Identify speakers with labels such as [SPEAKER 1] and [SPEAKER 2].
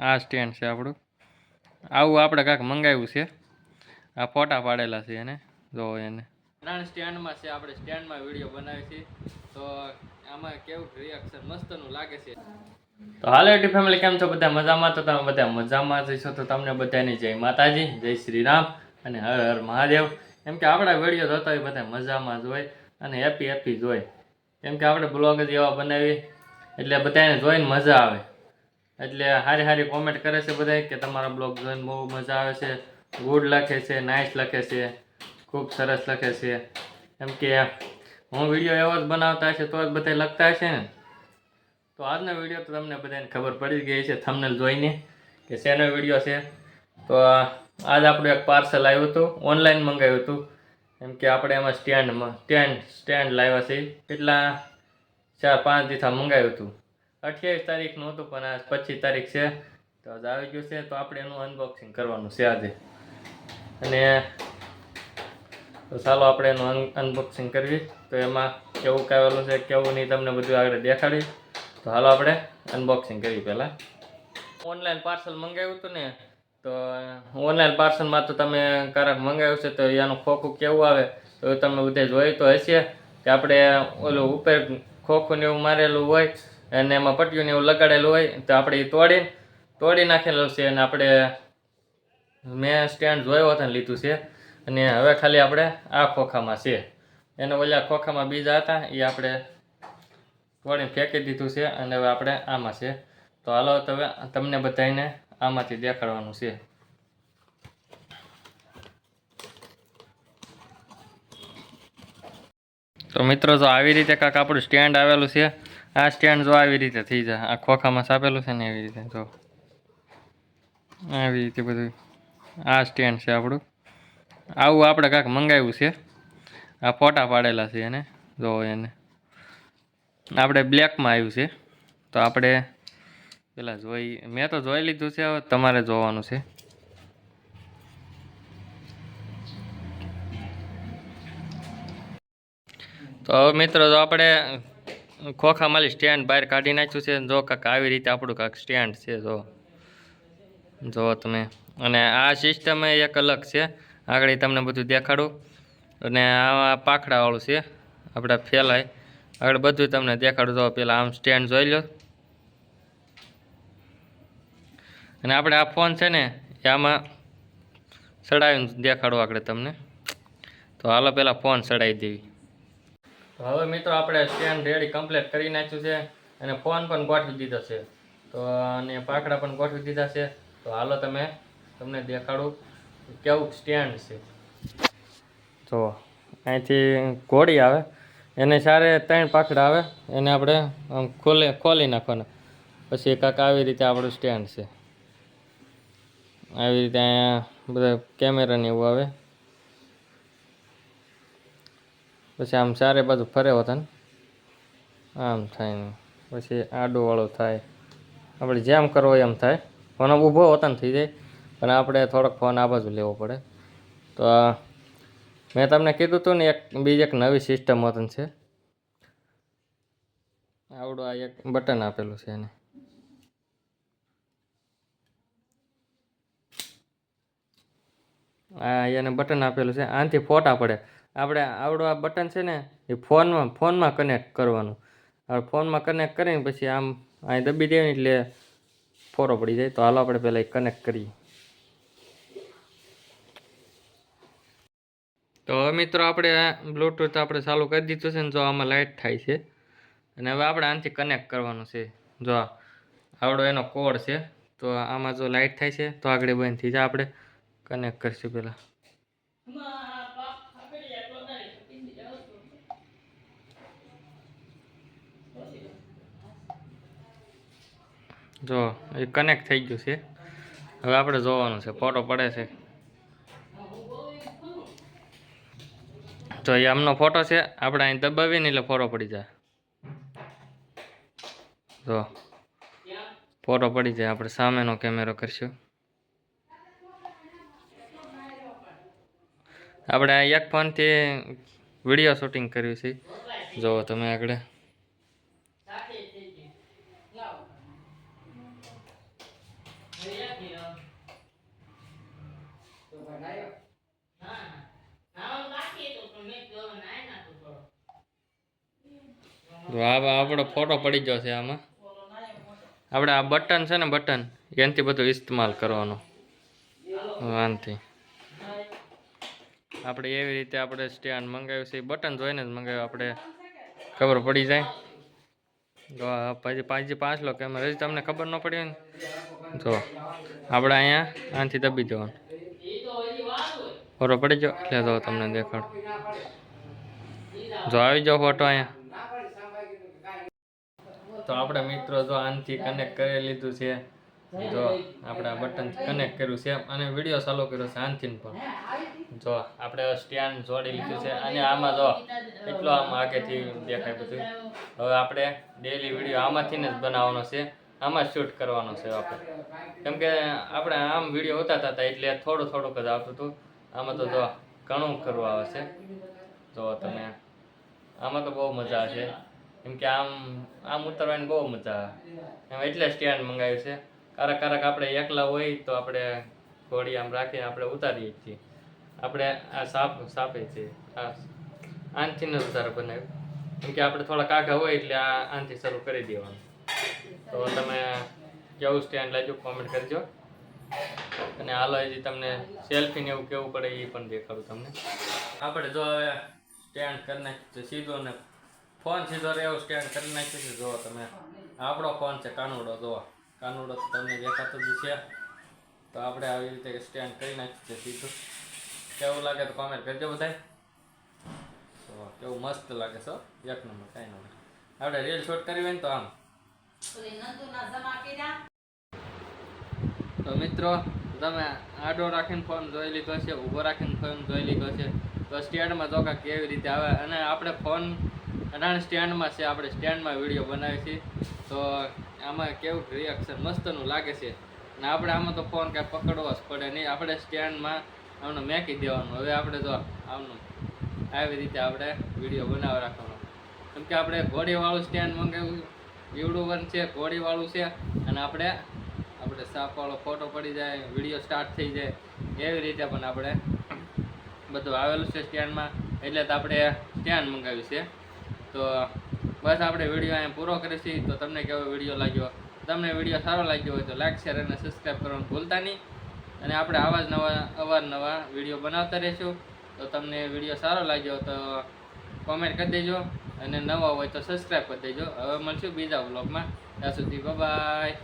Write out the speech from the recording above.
[SPEAKER 1] આ સ્ટેન્ડ છે આપણું. આવું આપણે કાંઈક મંગાવ્યું છે. આ ફોટા પાડેલા છે એને. જો એને. ત્રણ સ્ટેન્ડમાં છે, આપણે સ્ટેન્ડમાં વીડિયો બનાવી છે તો આમાં કેવું રિએક્શન મસ્તનું લાગે છે. તો હાલો એટી ફેમિલી કેમ છો? બધા મજામાં? તો તમે બધા મજામાં જઈશો તો તમને બધાની જય માતાજી, જય શ્રી રામ અને હર હર મહાદેવ. કેમ કે આપણા વીડિયો જોતા હોય બધા મજામાં જ હોય અને હેપી હેપી જ હોય. કેમ કે આપણે બ્લોગ જ એવા બનાવી એટલે બધાને જોઈને મજા આવે. એટલે હારી સારી કોમેન્ટ કરે છે બધા કે તમારા બ્લોગ જોઈને બહુ મજા આવે છે. ગુડ લખે છે નાઇસ લખે છે, ખૂબ સરસ લખે છે. એમ કે હું વીડિયો એવો જ બનાવતા હશે તો જ બધા લખતા હશે ને. તો આજનો વીડિયો તો તમને બધાને ખબર પડી ગઈ છે થમને જોઈને કે શેનો વીડિયો છે. તો આજ આપણું એક પાર્સલ આવ્યું હતું ઓનલાઈન મંગાવ્યું હતું. એમ કે આપણે એમાં સ્ટેન્ડમાં સ્ટેન્ડ સ્ટેન્ડ લાવ્યા છે. કેટલા? ચાર, પાંચ દિવસ મંગાવ્યું હતું. અઠ્યાવીસ તારીખનું હતું, પણ આજ પચીસ તારીખ છે. તો આજ આવી ગયું છે, તો આપણે એનું અનબોક્સિંગ કરવાનું છે આજે. અને તો ચાલો આપણે એનું અનબોક્સિંગ કરવી. તો એમાં કેવું કાવેલું છે, કેવું નહીં તમને બધું આગળ દેખાડી તો હાલો આપણે અનબોક્સિંગ કરીએ પહેલાં. ઓનલાઈન પાર્સલ મંગાવ્યું હતું ને, તો ઓનલાઈન પાર્સલમાં તો તમે કારક મંગાવ્યું છે, તો એનું ખોખું કેવું આવે, તો તમે બધે જોયું તો હશે. કે આપણે ઓલું ઉપર ખોખું ને એવું મારેલું હોય અને એમાં પટ્ટીયું ને એવું લગાડેલું હોય તો આપણે એ તોડીને તોડી નાખેલું છે અને આપણે મેં સ્ટેન્ડ જોયો હતો ને લીધું છે. અને હવે ખાલી આપણે આ ખોખામાં છે. એના ઓલા ખોખામાં બીજા હતા એ આપણે તોડીને ફેંકી દીધું છે અને હવે આપણે આમાં છે. તો હાલો તો હવે તમને બધાને આમાંથી દેખાડવાનું છે. તો મિત્રો, જો આવી રીતે કાંક આપણું સ્ટેન્ડ આવેલું છે આ સ્ટેન્ડ જો આવી રીતે થઈ જાય. આ ખોખામાં છાપેલું છે ને એવી રીતે, જો. આવી રીતે બધું આ સ્ટેન્ડ છે આપણું. આવું આપણે કાંક મંગાવ્યું છે. આ ફોટા પાડેલા છે એને, જો એને. આપણે બ્લેકમાં આવ્યું છે. તો આપણે પેલા જોઈ, મેં તો જોઈ લીધું છે, હવે તમારે જોવાનું છે. તો મિત્રો, જો આપણે ખોખામાંથી સ્ટેન્ડ બહાર કાઢી નાખ્યું છે. જો કાંક આવી રીતે આપણું કાંક સ્ટેન્ડ છે, જો. જો તમે. અને આ સિસ્ટમ એક અલગ છે. આગળ તમને બધું દેખાડું. અને આ પાખડાવાળું છે. આપણે ફેલાય. આગળ બધું તમને દેખાડું. જો પેલા આમ સ્ટેન્ડ જોઈ લો. અને આપણે આ ફોન છે ને આમાં ચડાવીને દેખાડું આગળ તમને. તો હાલો પેલા ફોન ચડાવી દેવી. હવે મિત્રો આપણે સ્ટેન્ડ રેડી કમ્પ્લીટ કરી નાખ્યું છે અને ફોન પણ ગોઠવી દીધો છે. તો અને પાકડા પણ ગોઠવી દીધા છે. તો હાલો તમે, તમને દેખાડું કેવું સ્ટેન્ડ છે. તો અહીંથી ઘોડી આવે, એને સારે ત્રણ પાકડા આવે, એને આપણે આમ ખોલે, ખોલી નાખવાના. પછી કાંક આવી રીતે આપણું સ્ટેન્ડ છે. આવી રીતે અહીંયા બધા કેમેરા ને એવું આવે. પછી આમ ચારે બાજુ ફરે હોતા ને? આમ થાય ને. પછી આડુંવાળું થાય. આપણે જેમ કરવો એમ થાય. ફોન ઊભો હોતા ને થઈ જાય. પણ આપણે થોડોક ફોન આ બાજુ લેવો પડે. તો મેં તમને કીધું હતું ને એક, બીજી એક નવી સિસ્ટમ હોતું છે. આવડું આ એક બટન આપેલું છે એને. આ એને બટન આપેલું છે. આનાથી ફોટા પડે. આપણે આવડું આ બટન છે ને, એ ફોનમાં ફોનમાં કનેક્ટ કરવાનું. હવે ફોનમાં કનેક્ટ કરીને પછી આમ અહીં દબી દેવાની એટલે ફોરો પડી જાય. તો હાલો આપણે પહેલાં કનેક્ટ કરીએ. તો હવે મિત્રો આપણે બ્લૂટૂથ આપણે ચાલુ કરી દીધું છે ને, જો આમાં લાઇટ થાય છે. અને હવે આપણે આનાથી કનેક્ટ કરવાનું છે. જો આવડો એનો કોડ છે, તો આમાં જો લાઇટ થાય છે, તો આગળ બંધ થઈ જાય. આપણે કનેક્ટ કરીશું પહેલાં જો, એ કનેક્ટ થઈ ગયું છે. હવે આપણે જોવાનું છે, ફોટો પડે છે. તો એ આમનો ફોટો છે, આપણે અહીં દબાવીને એટલે ફોટો પડી જાય. જો, ફોટો પડી જાય, આપણે સામેનો કેમેરો કરશું. આપણે એક ફોનથી વીડિયો શૂટિંગ કર્યું છે. જુઓ તમે આગળ. તો આ આપણો ફોટો પડી ગયો છે આમાં. આપણે આ બટન છે ને બટન એનાથી બધું ઇસ્તેમાલ કરવાનો. વાનથી. આપણે એવી રીતે આપણે સ્ટેન્ડ મંગાવ્યું છે એ બટન જોઈને જ મંગાવ્યું આપણે ખબર પડી જાય. તો પછી પાંચી પાંચ લો કેમેરા હજી તમને ખબર ન પડી હોય ને? જો, આપણે અહીંયા આનાથી દબી જવાનું. ફોટો પડી જાઓ એટલે જો તમને દેખાડ. જો આવી જાઓ ફોટો અહીંયા. તો આપણે મિત્રો જો આનથી કનેક્ટ કરી લીધું છે. જો આપણે આ બટનથી કનેક્ટ કર્યું છે. અને વીડિયો ચાલુ કર્યો છે આનથી પણ. જો આપણે સ્ટેન્ડ જોડી લીધું છે. અને આમાં જો એટલો આમ આગેથી દેખાય બધું. હવે આપણે ડેલી વીડિયો આમાંથી જ બનાવવાનો છે. આમાં શૂટ કરવાનો છે આપણે. કેમ કે આપણે આમ વીડિયો ઉતારતા હતા એટલે થોડું થોડુંક જ આવતું હતું. આમાં તો જો ઘણું કરવું આવે છે. જો તમે, આમાં તો બહુ મજા છે. કેમ કે આમ આમ ઉતરવાની બહુ મજા આવે. એટલે સ્ટેન્ડ મંગાવ્યું છે. કારક કારક આપણે એકલા હોય તો આપણે ઘોડી આમ રાખીને આપણે ઉતારીએ છીએ. આપણે આ સાપ, સાપે છે. આ આનથી ન વધારે બનાવ્યું. કેમ કે આપણે થોડા કાકા હોય એટલે આ આનથી શરૂ કરી દેવાનું. તો તમે કેવું સ્ટેન્ડ લાગ્યું કોમેન્ટ કરજો. અને હાલો, હજી તમને સેલ્ફી ને એવું કેવું પડે એ પણ દેખાડું તમને. આપણે જો હવે સ્ટેન્ડ કરી નાખ્યું છે સીધો ને ફોન સીધો રહેવો સ્ટેન્ડ કરી નાખ્યું છે. જો તમે, આપણો ફોન છે કાનુડો, જો. કાનુડો તમને દેખાતો જ છે. તો આપણે આવી રીતે સ્ટેન્ડ કરી નાખ્યું છે સીધું. કેવું લાગે તો કોમેન્ટ કરજો બધાય. તો કેવું મસ્ત લાગે છો એક નંબર, કાંઈ નંબર આપણે રીલ શૂટ કરવી હોય ને તો આમ. તો મિત્રો, તમે આડો રાખીને ફોન જોઈ લીધો છે, ઊભો રાખીને ફોન જોઈ લીધો છે. તો સ્ટેન્ડમાં ચોખા કેવી રીતે આવે. અને આપણે ફોન અઢાણ સ્ટેન્ડમાં છે, આપણે સ્ટેન્ડમાં વીડિયો બનાવી છીએ તો આમાં કેવું રિએક્શન મસ્તનું લાગે છે. અને આપણે આમાં તો ફોન કાંઈ પકડવો જ પડે નહીં. આપણે સ્ટેન્ડમાં આમનું મેકી દેવાનું. હવે આપણે જો આમનું આવી રીતે આપણે વીડિયો બનાવી રાખવાનો. કેમ કે આપણે ઘોડીવાળું સ્ટેન્ડ મંગાવ્યું. એવડું વન છે, ઘોડીવાળું છે અને આપણે આપણે સાપવાળો ફોટો પડી જાય વીડિયો સ્ટાર્ટ થઈ જાય, એવી રીતે પણ આપણે બધું આવેલું છે સ્ટેન્ડમાં એટલે તો આપણે સ્ટેન્ડ મંગાવ્યું છે. તો બસ આપણે વીડિયો અહીંયા પૂરો કરીશું. તો તમને કેવો વીડિયો લાગ્યો? તમને વીડિયો સારો લાગ્યો હોય તો લાઈક શેર અને સબસ્ક્રાઈબ કરવાનું ભૂલતા નહીં. અને આપણે આવા જ નવા, અવારનવા વીડિયો બનાવતા રહીશું. તો તમને વીડિયો સારો લાગ્યો તો કોમેન્ટ કરી દેજો. અને નવા હોય તો સબસ્ક્રાઈબ કરી દેજો. હવે મળશું બીજા વ્લોગમાં ત્યાં સુધી બાય